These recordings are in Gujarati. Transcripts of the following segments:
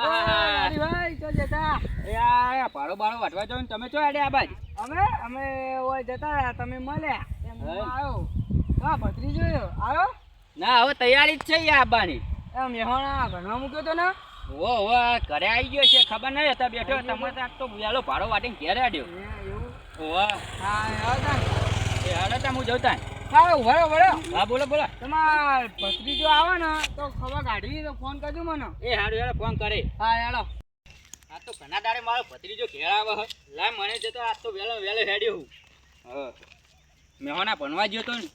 ભાઈ તો જતા એ આ પાડો બાળો વાટવા જાવ તમે ચો આડે આ બાજ? અમે? અમે ઓય જતા રહ્યા તમે મળ્યા. એમ આવ્યો હા ભત્રી જોયો આવ્યો ના હવે તૈયારી જ છે યા આવવાની એ મેહોણા મૂક્યો તો ને? ઓ હો ઘરે આવી ગયો છે ખબર નહીં હતા બેઠો તમે તો વેલો ભાડો વાટીને ઘેરે આડ્યો. ઓવા હા આવતા એ હાડો હું જવતા સારું વળો વળો હા બોલો બોલો. તમાર ભત્રીજો આવે ને તો ખબર કાઢવી તો ફોન કરજો મને. એ હારું યાર ફોન કરે. હા હેલો આ તો ઘણા દાડે મારો ભત્રીજો ઘેર આવે. લાય મને જતો આજ તો વહેલો વહેલો હેડ્યો હું. મેહોણા ભણવા ગયો તો ને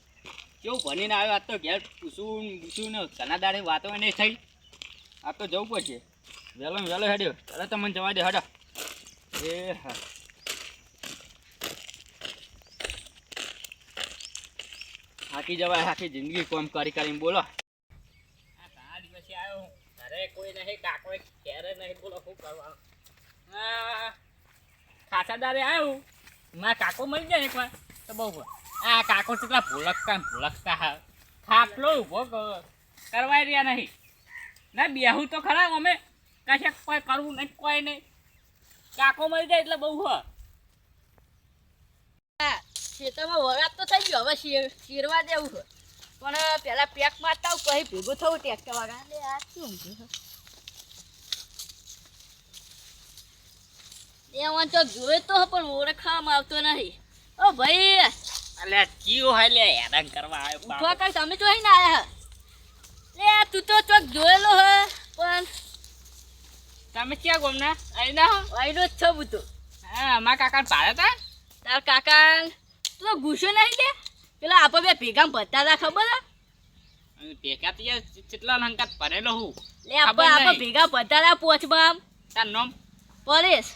કેવું ભણીને આવ્યો? આજ તો ઘેર પૂછવું ને ને ઘણા દાડે વાતો નહીં થઈ. આ તો જવું પડશે. વેલો વહેલો વેલો હેડ્યો. ચાલો તમને જવા દે હડો. એ હા. હાકી જવાય, આખી જિંદગી કોમ કરી કરીને બોલો. આ દિવસે આવ્યો ઘરે કોઈ નહીં, કાકો ક્યારે નહીં. બોલો, શું કરવાનું? ખાસાદારે આવ્યું મારા કાકો મળી જાય એકવાર. તો બહુ. આ કાકો કેટલા ભૂલકતા ભૂલકતા હા. ખાપલો ઊભો કરવા રહ્યા નહીં. ના, બેહું તો ખરા, અમે કશે કોઈ કરવું નહીં, કોઈ નહીં. કાકો મળી જાય એટલે બહુ હ. ખેતરમાં વરાપ તો થઈ ગયો હવે શેર શેરવા દેવું છે. પણ પેલા પેક મારતા આવું પછી ભેગું થવું ટેક્ટર વાળા. એટલે આ શું એમાં તો જોયે તો પણ ઓળખવામાં આવતો નહીં. ઓ ભાઈ અલે કીઓ હે લે હેરાન કરવા આવ્યો ઉઠવા કર તમે જોઈને આયા હે. લે તું તો ચોક જોયેલો હે પણ તમે ક્યાં ગોમના? ના હો? વાયરો જ છો બધું. હા મારા કાકા ભાડે તા? તાર કાકા તું તો ગુસ્સો નહીં લે પેલા આપણે બે ભેગા હતા ખબર ભેગા તો કેટલા લંકા ભરેલો હું? લે ખબર આપણે ભેગા ભરતા હતા પોચમાં તાર નામ? પરેશ.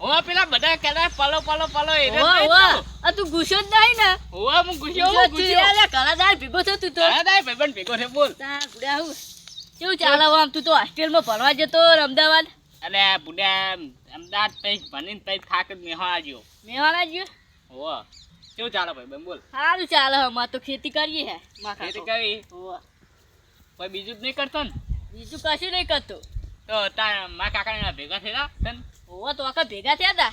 હો પેલા બધા કહેતા પલો પલો પલો એ ઓ ઓ આ તું ગુસ્સો જ નહીં ને? હો હું ગુસ્સો હું તું. ગુસ્યો કલાદાર ભેગો તું તો. ભાઈબંધ છે બોલ. તા ગુડા હું. કેવું ચાલે આમ? તું તો હોસ્ટેલમાં ભણવા જતો અમદાવાદ? અલે બુડા અમદાવાદ તઈ ભણીને તઈ થાક જ મેહો આજો મેવાડા ગયો હો કેવું ચાલે ભાઈ? બોલ. સારું ચાલે અમાર તો ખેતી કરીએ હે માં ખેતી કરી? હોવે. ભાઈ બીજું જ નહીં કરતો ને? બીજું કશું નહીં કરતો. તો તારા મા કાકા ભેગા થયેલા તન? હોવે તો આખા ભેગા થયા હતા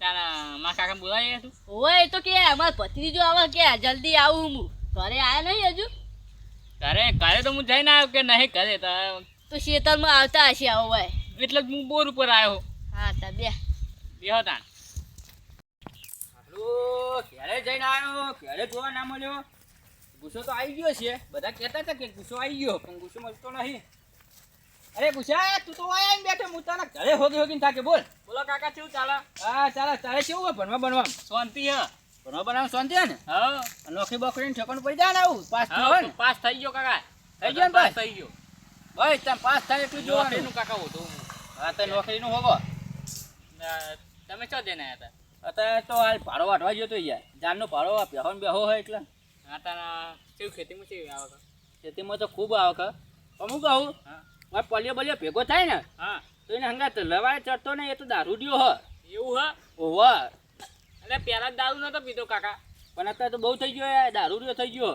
તારા મા કાકા બોલાવી તું. હોવે એ તો કે અમારા ભત્રીજો આવે કે જલ્દી આવું હું. ઘરે આયા નહીં હજુ? ઘરે ઘરે તો હું જઈને આવ્યો કે નહીં ઘરે તો? તો શેતરમાં આવતા હશે આવો ભાઈ એટલે જ હું બોર ઉપર આવ્યો. હા તા બે. બે તાણ ઘરે જઈને આવ્યો? ક્યારે જોવા ના મળ્યો? ગુસ્સો તો આવી ગયો છે. બધા કહેતા હતા કે ગુસ્સો આવી ગયો પણ ગુસ્સો મળતો નહીં. અરે ગુસ્સા તું તો આયા ને બેઠો હું તને ઘરે હોગી હોગીને થાકે બોલ. બોલો કાકા કેવું ચાલે? હા ચાલે તારે કેવું હોય ભણવા ભણવા શાંતિ હા. ભણવા બનાવ શાંતિ હે ને? હા. નોકરી બોકરીને ઠેકાણ પડી જાય ને આવું પાસ થયો ને? પાસ થઈ ગયો કાકા. થઈ ગયો ને પાસ થઈ ગયો. ભાઈ તમે પાસ થાય એટલું જોવાનું. કાકા હોતું હા. તો નોકરીનું હોગો. તમે ચો દેના હતા? અત્યારે તો હાલ ભાડો વાટવા ગયો તો યાર. જાનનો ભાડો બેહો ને બેહો હોય એટલે. હા તારા કેવું ખેતીમાં કેવી આવક ખેતીમાં તો ખૂબ આવક અમુક કહું મારે પલ્યો બલ્યો ભેગો થાય ને હા. તો એને હંગાત લવાય ચડતો ને એ તો દારૂડિયો હ. એવું હ? ઓવા એટલે પહેલા દારૂ નતો પીધો કાકા. પણ અત્યારે તો બહુ થઈ ગયો યાર દારૂડિયો થઈ ગયો.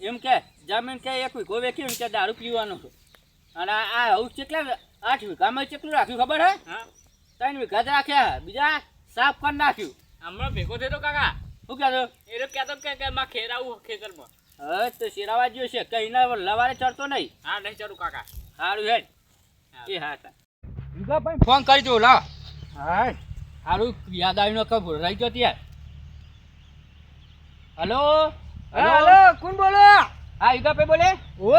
એમ કે જમીન કે એક વીઘો વેચ્યું એમ કે દારૂ પીવાનો છે. અને આ આવું કેટલા આઠ વીઘામાં કેટલું રાખ્યું ખબર હે? ત્રણ વીઘા જ રાખ્યા બીજા સાફ કરી નાખ્યું. હમણાં ભેગો થયો કાકા. શું કહેતો એ તો કહેતો કે કે માં ખેરાવું ખેતરમાં. હવે તો શેરાવા જ્યો છે કઈ ના લવારે ચડતો નહીં. હા નહીં ચડું કાકા. સારું હેડ. એ હા વીઘા ભાઈ ફોન કરી દો લા હા સારું યાદ આવીને કે રહી ગયો ત્યાં હલો? હલો? કોણ બોલો? હા વીઘા ભાઈ બોલે? ઓ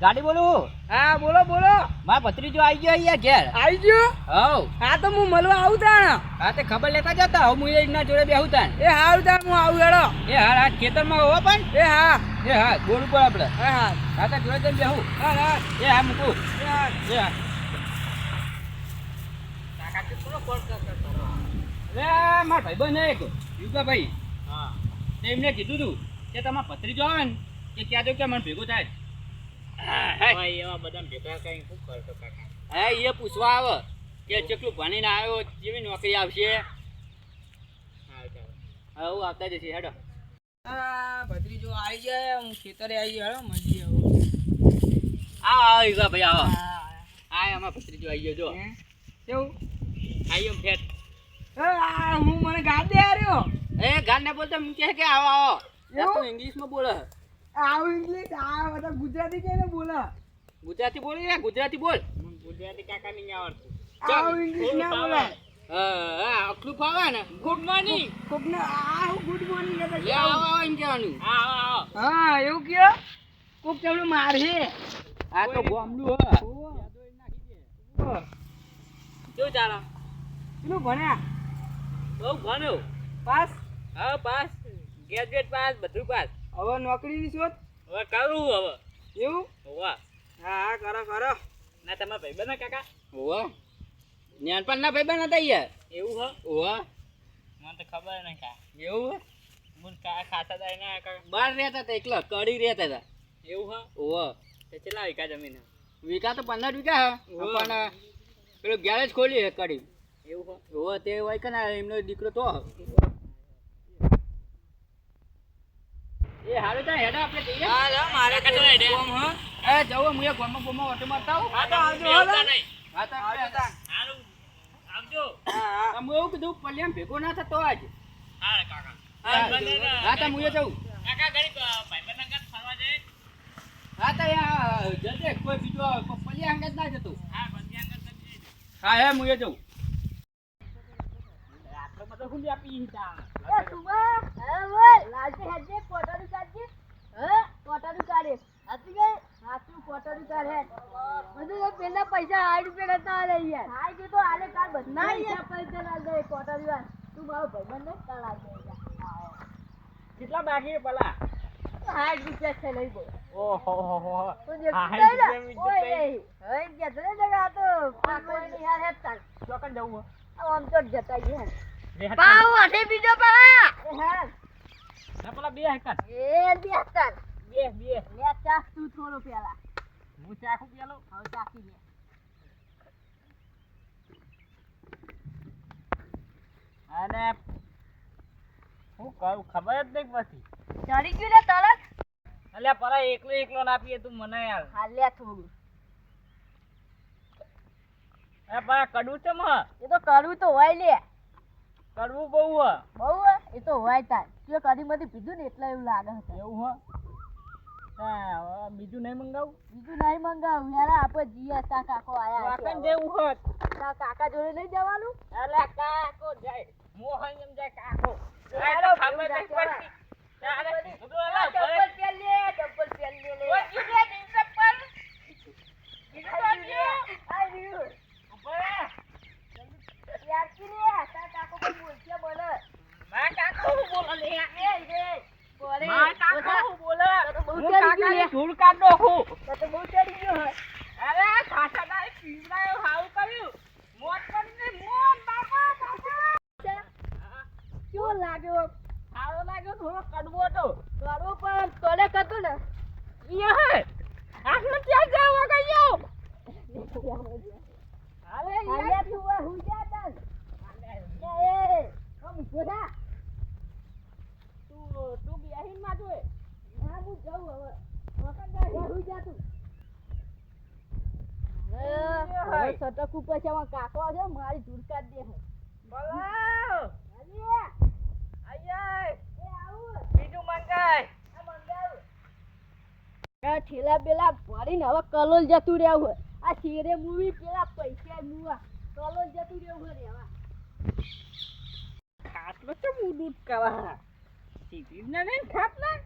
ગાડી બોલું. હા બોલો બોલો. મારા ભત્રીજો આવી ગયો અહીંયા ઘેર. આવી ગયો? હવ. હા તો હું મળવા આવું તાણ. હા તે ખબર લેતા જતા હું એના જોડે બે આવું તાન એ હારું તાણ હું આવું હેડો. એ હા હા ખેતરમાં હોવા પણ. એ હા. એ હા ગોળ ઉપર આપણે. હા હા. હા તો જોડે જઈને બેહું. હા હા. એ હા મૂકું. એ હા. એ હા. અરે મારા ભાઈબંધ ને એક. યુગાભાઈ. હા. એમને કીધું તું કે તમારા ભત્રીજો આવે ને કે ક્યાં જો કે મને ભેગો થાય. હા એ પૂછવા આવે કે કેટલું ભણીને આવ્યો કેવી નોકરી આવશે? હા આવતા જશે હેડો. ભત્રીજો આવી જાય હું ખેતરે આવી ગયો હેડો આવો આ આવી ગયા ભાઈ આવો. હા આ આમાં ભત્રીજો આવી ગયો જો? કેવું? ગયો ફેટ એ, હું મને ગાડી આર્યો. એ ગાદ ને બોલતો કે આવો આવો? તું ઇંગ્લિશમાં બોલે. આવું ઇંગ્લિશ આ બધા ગુજરાતી કેને બોલે. ગુજરાતી બોલી રે ગુજરાતી બોલ. ગુજરાતી કાકા નહીં આવડતું. આવું ઇંગ્લિશ ના બોલે. હા હા અખલું ફાવે ને? ગુડ મોર્નિંગ કોકને આ હું ગુડ મોર્નિંગ લે આવો આવો એમ કહેવાનું. હા એવું કયો? કોક તમને મારશે. આ તો ગોમલું હ. કેવું ચાલે. પેલું ભણ્યા? બહુ ભણ્યો. પાસ હા પાસ ગ્રેજ્યુએટ પાસ બધું પાસ હવે નોકરીની શોધ? હવે કરું હવે. એવું? હોવા. હા હા કરો કરો. ના તમારા ભાઈબંધ કાકા? હોવા. નાનપણ ના ભાઈબંધ હતા યાર. એવું હ? હોવા. મને તો ખબર નહીં કા એવું મુન કા ખાતા હતા એના બહાર રહેતા હતા એકલા કડી રહેતા હતા. એવું હ? હોવા. તે કેટલા વીઘા જમીન વિકા વીઘા તો પંદર વીઘા હ. પણ પેલો ગેરેજ ખોલી હે કડી. એવું હ? હોવા તે હોય કે ના એમનો દીકરો તો હ. એ હારું તા હેડા આપણે જઈએ. હા લે મારે કાકા હેડે. કોમ હ. એ જવો હું એ ગોમાં ગોમાં ઓટો મારતા આવું? હા તો આવજો હાલો. હા તો આપણે હતા. હા હા. આમ એવું કીધું પલ્યામ ભેગો ના થતો આજ. હા હા તો હું ફરવા જાય. હા તો યા જલ્દી કોઈ બીજો પલ્યા અંગત ના જતું. હા હે હું એ જઉં. એ સુમા હે બોલ લાલજી હેડજે કોટાનું કાઢજે. હે કોટાનું કાઢે. હાચું કે? હાચું કોટાનું કાઢે. બધું તો પેલા પૈસા આઠ રૂપિયા કરતા આલે યાર. હા કે તો આલે કાલ બધા પૈસા પૈસા લાલ દે કોટાનું યાર તું મારો ભાઈબંધ ને કાલ આલ દે યાર. કેટલા બાકી છે પેલા? સાઠ રૂપિયા છે લઈ ગયો. ઓહો હો હો. તો જે ઓય તો ને જગા તો આ કોઈ નહીં યાર હેડતા. ચોકન જવું આમ તો જતા ગયા. પાવ અઠે બીજો પા એ હા. ના પેલા બે હેકર એ બેસતા બે બે. લે ચાખ તું થોડો પેલા. હું ચાખું પેલો? હવે ચાખી લે અને હું કરું ખબર જ નહીં પછી ચડી ગયું ને તરત. અલ્યા પરા એકલો એકલો ના પીએ તું મને યાર. હા લે થોડું. અરે પરા કડવું છે મ એ તો કરવું તો હોય લે. કડવું બહુ હ. બહુ હે? એ તો હોય તાર. તું કદી મધી પીધું ને એટલે એવું લાગે છે એવું હ? બીજું નહીં મંગાવું? બીજું નહીં મંગાવું. યાર આપણે જીયા તા કાકો આયા વાકણ જેવું હોત. તા કાકા જોડે નહીં જવાનું? એટલે કાકો જાય. મોહન એમ જાય કાકો. ચાલો, ખબર નહીં પડતી. ચપ્પલ લે ચપ્પલ પહેર લે લે ઓય, કીધું નહીં ચપ્પલ. કીધું તો આઈ નહીં. રહ્યું, આઈ રહ્યું. ઊભો રહે. ત્યારથી લે તા કાકો પણ બોલશે બોલે મારા કાકો હું બોલો લે. એ એ બોલે મારા કાકો હું બોલો. તો તો બહુ હું ચડી ગયું કાકાની લે. ધૂળ કાઢો હું. તો તો બહુ ચડી ગયો હોય અરે ખાસા તારે પીવડાયો, હારું કર્યું. મોત કરીને મોત, બાપા, બાપા. હા, કેવો લાગ્યો સારો લાગ્યો, થોડો કડવો હતો. કરવો પણ તોલે કરતો ને ઈ હે. આટલો ક્યાં જવા ગયો? અરે યાર. હાલ્યા તું હવે હુઈ જા તાન. એ એ ઊભો તું તું બેહીનમાં જોય હા, હું જાઉં હવે. વખત જા, ઘેર હુઈ જા તું. હવે સટક ઉપર છે કાકો છે મારી કાઢ દે હે હાલી. આય એ આવું. બીજું મંગાય આ મંગાવું. આ ઠેલા બેલા ભરીને હવે કલોલ જતું રહેવું હોય. આ શેરે મૂવી પેલા પૈસા મૂવા કલોલ જતું રહેવું હોય રહેવા હું દૂધ કરા સીધી ને નહીં ખાટલા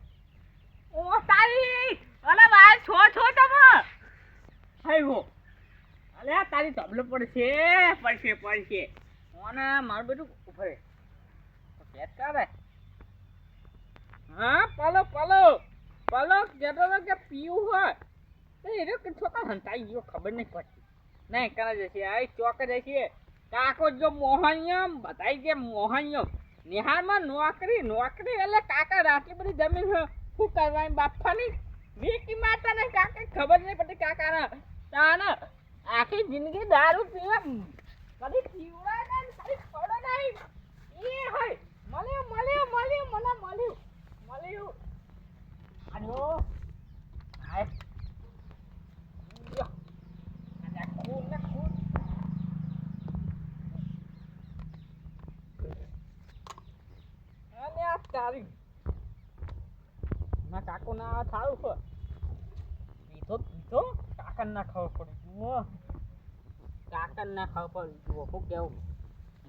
ઓ તારી, અલે ભાઈ, છો છો તમે? હો અલે, તારી તબલો પડશે પડશે પડશે. ઓને મારું બધું ઉભરે પેટ કરે હા, પલો પલો. પલો કહેતો હતો કે પીવું હોય. તો એ રહ્યો કે છોકરા હંતાઈ ગયો, ખબર નહીં પડતી. નહીં, કરે જશે. આ ચોક જશે. કાકો જો મોહનિયમ બતાવી દે મોહનિયમ નિહાળમાં નોકરી નોકરી એટલે કાકા આટલી બધી જમીન શું કરવાની બાપાની વીકી માતા ને કાકા ખબર નહીં પડતી કાકાના. તાને આખી જિંદગી દારૂ પીવા. કદી પીવડા નહીં કદી પડે નહીં. એ હોય મળ્યું મળ્યું મળ્યું, મને મળ્યું મળ્યું. Hello hi. તારી. ના કાકો ના થાળું છે પીધો પીધો કાકા ના ખબર પડી જુઓ. કાકા ના ખબર પડી જુઓ. શું કેવું?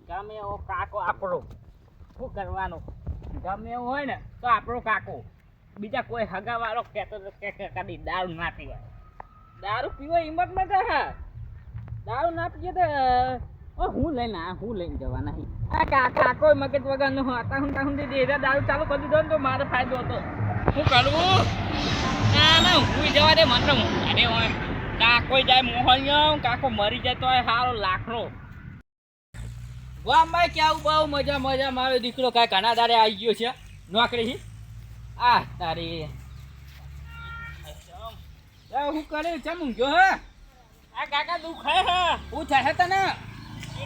ગમે એવો કાકો આપણો. શું કરવાનો? ગમે એવું હોય ને, તો આપણો કાકો. બીજા કોઈ હગાવાળો કહેતો તો કે કદી દારૂ ના પીવાય. દારૂ પીવો હિંમતમાં હા દારૂ ના પીએ તો ઓ હું લઈને આ, હું લઈને જવા નહીં. આ કાકા કોઈ મગજ વગર નો હતા હું હું દીધી દારૂ ચાલુ કરી દીધો ને તો મારો ફાયદો હતો. હું કરવું ના ના હું જવા દે, મને અરે હોય કાકો જાય મોહલ્યો કાકો મરી જાય તો સારો લાખનો ભાઈ કેવું બહુ મજા મજા, મારો દીકરો કાંઈ ઘણા દાડે આવી ગયો છે. નોકરી આ, તારી. હું કરે, ચમ ઊંઘ્યો હે? આ કાકા દુખાય હે. હું થાય તને?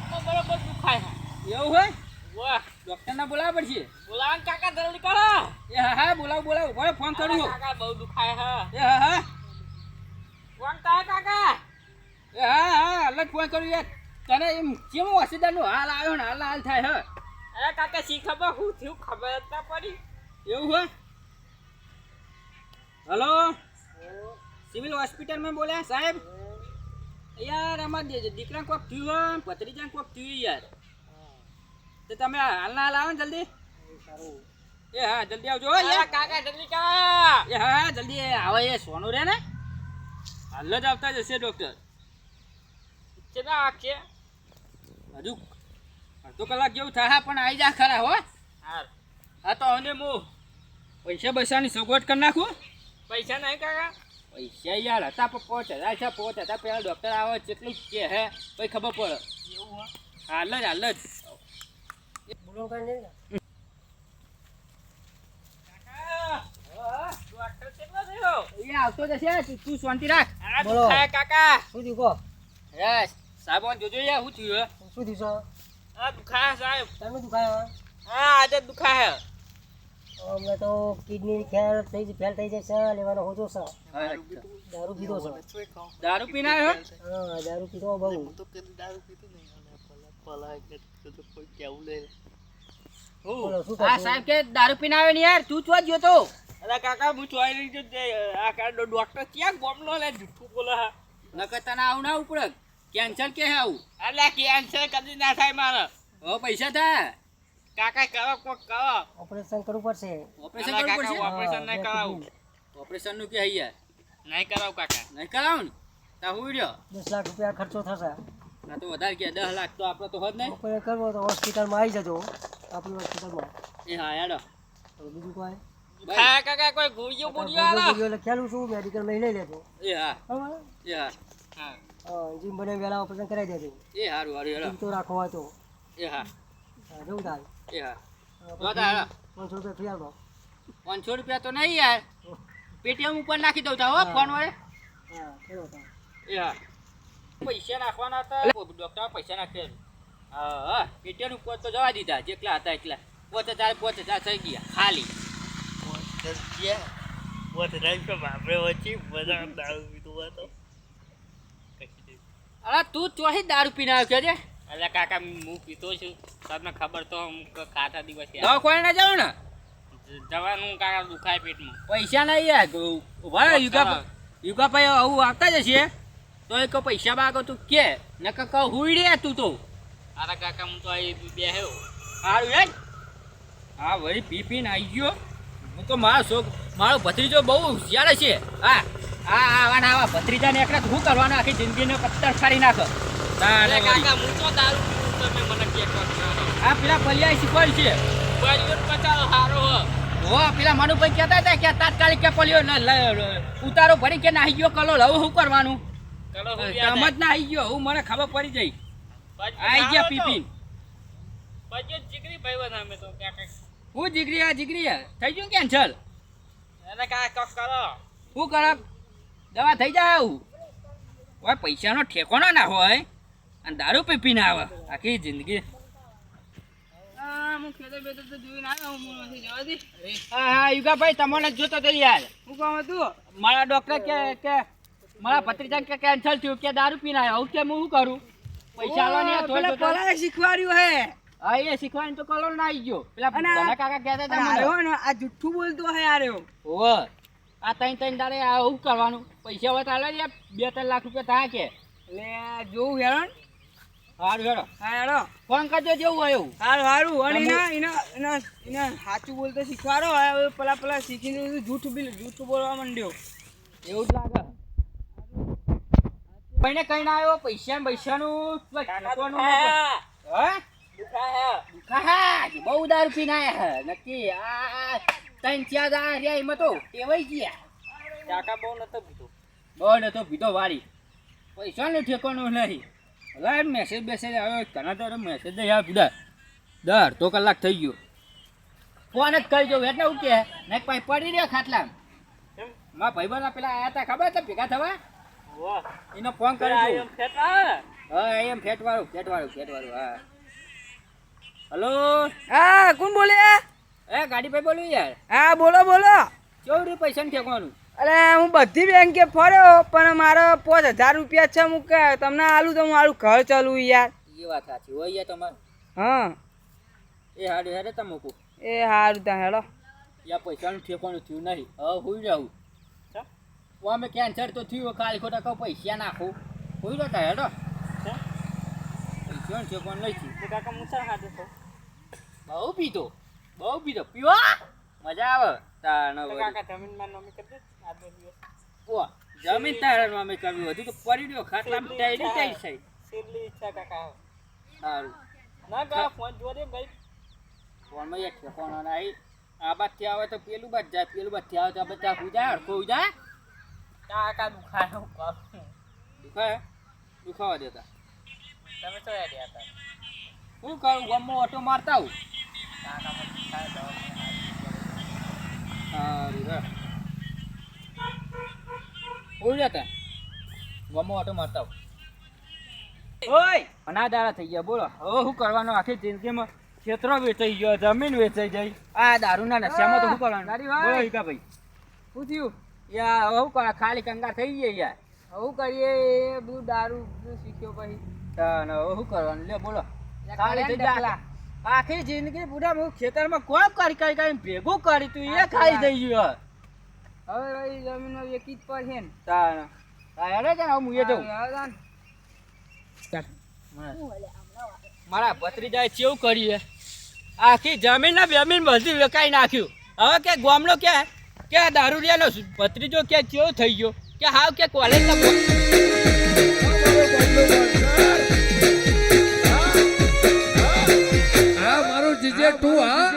પેટમાં બરોબર દુખાય એવું હોય? વાહ. ડોક્ટરને બોલાવવા પડશે. બોલાવ કાકા જલ્દી કરો. એ હા હા બોલાવ બોલાવ. બોલે ફોન કરું કાકા બહુ દુખાય હે. એ હા હા. કાકા. એ હા હા અલગ ફોન કર્યો યાર. તને એમ કેવું હોસ્પિટલનું હાલ આવ્યો ને હાલ હાલ થાય હે. અરે કાકા શી ખબર? હું થયું? ખબર જ ના પડી. એવું હોય? હલો? સિવિલ હોસ્પિટલમાં બોલ્યા સાહેબ? યાર દી- દીકરા કોક થયું હોય ભત્રીજાને કોક થયું યાર. તો તમે હાલના હાલ આવો ને જલ્દી. એ હા જલ્દી આવજો કાકા જલ્દી કા એ હા જલ્દી. આવે એ સોનું રે ને. હાલ જ આવતા જશે ડૉક્ટર કેટલા આખે હજુ અડધો કલાક જેવું થાય પણ આવી જા ખરા હો. હા તો અને હું પૈસા બૈસાની સગવડ કરી નાખું. પૈસા નહીં કાકા? પૈસા યાર હતા પણ પાંચ હજાર છે પાંચ હજાર પેલા ડૉક્ટર આવે કેટલું જ કે હે પછી ખબર પડે એવું હે? હાલ જ હાલ જ કાકા ડોક્ટર કેટલો થયો એ આવતો જશે તું- તું શાંતિ રાખ આ દુખાય કાકા શું થયું કહો યસ સાહેબ જોજો યાર શું થયું હે? શું થયું છે આ દુખાય સાહેબ તમને દુખાયો હા આજે દુખાય અમને તો કિડની ફેલ થઈ ફેલ થઈ જશે લેવાનો હોજો છે. દારૂ પીધો છે. દારૂ પીના આવ્યો હા દારૂ પીધો બહુ. બોલો શું હા કરશું? સાહેબ કે દારૂ પીના આવ્યો ને યાર તું ચો ગયો તો. અરે કાકા હું ચોઈ રહી જો આ કા ડોક્ટર ક્યાં બોમલો લે? જુઠ્ઠું બોલે હે. નકર તને આવું ના ઉપડે. કેન્સર કે હે આવું? અલે કેન્સર કદી ના થાય મારે. હવે પૈસા થાય કાકા કરો કોક કરો ઓપરેશન કરવું પડશે. ઓપરેશન કરવું પડશે? ઓપરેશન નહીં કરાવું. ઓપરેશનનું કે હે નહીં કરાવ કાકા. નહીં કરાવ ને? તા હું રહ્યો દસ લાખ રૂપિયા ખર્ચો થશે. ના તો વધારે કે દસ લાખ તો આપણે તો હોત નહીં ઓપરેશન કરવો તો હોસ્પિટલમાં આવી જજો. આપણી હોસ્પિટલમાં. એ હા તો બીજું કોઈ? હા કાકા કોઈ આલો? લખેલું છું મેડિકલમાં લઈ લેજો. એ હા. એ હા. હા. જીમ બને વહેલા ઓપરેશન કરાવી દેજો. એ હારું હારું હેડો. તો રાખવો તો. એ હા. જવું થાય હેડો પાંચસો રૂપિયા ફી પાંચસો રૂપિયા તો નહીં યાર. પેટીએમ ઉપર નાખી દઉં તા હો. ફોન વડે. પૈસા નાખવાના હતા. ડોક્ટર પૈસા નાખે હા હા. પેટીએમ ઉપર તો જવા દીધા જેટલા હતા એટલા. પોતે ચાર પોતે ચાર થઈ ગયા ખાલી. અરે તું. ચોહી દારૂ પીને આવ્યો છે અલે કાકા હું પીતો છું. તમને ખબર તો હું ખાતા દિવસ દવાખાને ના જાવ ને? જવાનું કાકા દુખાય પેટમાં. પૈસા નહીં યાર યુગા યુગા ભાઈ આવું આવતા જશે તો એ કહો પૈસા બાગો તું કે. નકર કહો હુઈ રે તું તો. અરે કાકા હું તો અહીં બેહ્યો. સારું યાર હા વળી પી પીને આવી ગયો. હું તો મારો શોખ મારો ભત્રીજો બહુ હોશિયાર છે. હા હા હા આવા આવા ભત્રીજાને એકલા શું કરવાનું આખી જિંદગીને પથ્થર ફાડી નાખો. વળી. કાકા હું તો દારૂ પીવું તમે મને કે આ પેલા પલિયા શીખવાડ છે. બળિયો પચાસ હારો હો. પેલા મનુભાઈ કહેતા હતા કે તાત્કાલિક કે પલિયો ઉતારો ભરી કે નાહી ગયો કલો લવ શું કરવાનું? કલો કામ જ ના આવી ગયો હું મને ખબર પડી જઈ આઈ ગયા પીપીન. જીગરી ભાઈ અમે તો હું જીગરી આ જીગરી. થઈ ગયું કેન્સલ અરે કાકા કોક કરો. શું કર? દવા થઈ જાય આવું હવે પૈસાનો ઠેકોનો ના હોય અને દારૂ પી પીને આવે. આખી જિંદગી. હા હું ખેતર બેતર તો જોઈને આવ્યો હું નથી જવા દે હા હા યુગાભાઈ તમને જોતો તો યાર. હું કામ હતું? મારા ડોક્ટર કે કે મારા ભત્રીજા કે કેન્સલ થયું કે દારૂ પીને આવ્યો. કે હું શું કરું? પૈસા આલો ને થોડો થોડો. શીખવાડ્યું હે. હા એ શીખવાની તો કલોલ ના આવી ગયો. પેલા કાકા કહેતા હતા મને. આ જુઠ્ઠું બોલતો હે ઓવે આ ત્રણ ત્રણ દાડે આ શું કરવાનું. પૈસા હોય તો હાલો બે ત્રણ લાખ રૂપિયા થાય કે. એટલે જોવું હેરો હેડો. હા ફોન કરજો જેવું હોય એવું. હારું હારું. અને એના એના એના એના સાચું બોલતો શીખવાડો. હવે પેલા પેલા શીખીને બધું જૂઠું બી જૂઠું બોલવા માંડ્યો. એવું જ લાગે. ભાઈને કઈ ના આવ્યો પૈસા પૈસાનું હે. બહુ દારૂ પીને આયા નક્કી. આ આ ત્રણ ચાર રહ્યા એમાં તો ટેવાઈ ગયા. કાકા બહુ નતો પીધો. બહુ નતો પીધો પૈસા પૈસાનું ઠેકાણું નહીં. હવે મેસેજ બેસેજ આવ્યો તને તારે મેસેજ નહીં આવ્યા પીધા દર અડધો કલાક થઈ ગયો. ફોન જ કરી જવું એટલે હું કે? નહીં પછી પડી રહ્યો ખાટલા? મારા ભાઈબંધ પેલા આયા હતા ખબર હતા ભેગા થવા? એનો ફોન કરી હા એમ ફેટવાળું ફેટવાળું ફેટ વાળું ફેટ વાળું હા. હલો? હા કોણ બોલે? એ ગાડી ભાઈ બોલું યાર. હા બોલો બોલો. કેવું પૈસા ને ઠેકવાનું? અરે હું બધી બેંકે ફર્યો પણ મારો પાંચ હજાર રૂપિયા છે હું તમને આલું તો હું આલું ઘર ચાલું યાર. એ વાત સાચી હોય યાર તમારે. હા. એ હાડે હેડે તમે મૂકું. એ હારું ત્યાં હેડો. યા પૈસાનું ઠેકાણું થયું નહીં. હવે હુઈ જાઉં. અમે કેન્સર તો થયું ખાલી ખોટા કહું પૈસા નાખું. હુઈ તા હેડો. પૈસાનું ઠેકાણું નહીં થયું. કાકા મુસા ખાતે છો. બહુ પીધો. બહુ પીધો. પીવો. મજા આવે. તાણ કાકા જમીનમાં નમી કરી દે. ઓ જમીન તારણ અમે કર્યું હતું તો પડી રહ્યો ખાટલામાં ટાઈડી ટાઈ છે સેલી ઈચ્છા કાકા. સારું. ના કા ફોન જોડે ભાઈ. ફોન ફોનમાં એક ઠેકાણો નહીં આ બાજથી આવે તો પેલું બાદ જાય પેલું બાજથી આવે તો બધા હુજાય હડકો હુજાય કાકા દુખાય હું દુખાય? દુખાવા દેતા. તમે તો યાદ હતા. શું કરું ગમો ઓટો મારતા હું કાકા મને સારું તો રે જતા ગમો ઓટો મારતા ઓય! અનાદારા થઈ ગયા બોલો. હવે શું કરવાનું? આખી જિંદગીમાં ખેતરો વેચાઈ ગયો જમીન વેચાઈ જાય આ દારૂના નશામાં તો શું કરવાનું? બોલો હિકા ભાઈ. શું થયું યાર હવે કરે ખાલી કંગાર થઈ ગઈ યાર. હું કરીએ? બધું દારૂ બધું શીખ્યો પછી. હવે શું કરવાનું? લે બોલો. ખાલી થઈ ગયા. આખી જિંદગી પૂરા હું ખેતરમાં કોમ કરી કરી કરીને ભેગું કરી તું? એ ખાઈ થઈ ગયું હવે રહી જમીનો એકી જ પર છે ને. તારા હેડે છે ને હું એ જઉં. મારા ભત્રીજાએ કેવું કરીએ આખી જમીન ને બેમીન બધું વેકાઈ નાખ્યું. હવે કે ગામનો કે કે દારૂડિયાનો ભત્રીજો કે ચેવો થઈ ગયો? કે હાવ કે કોલેજ હા મારું જીજે તું હા?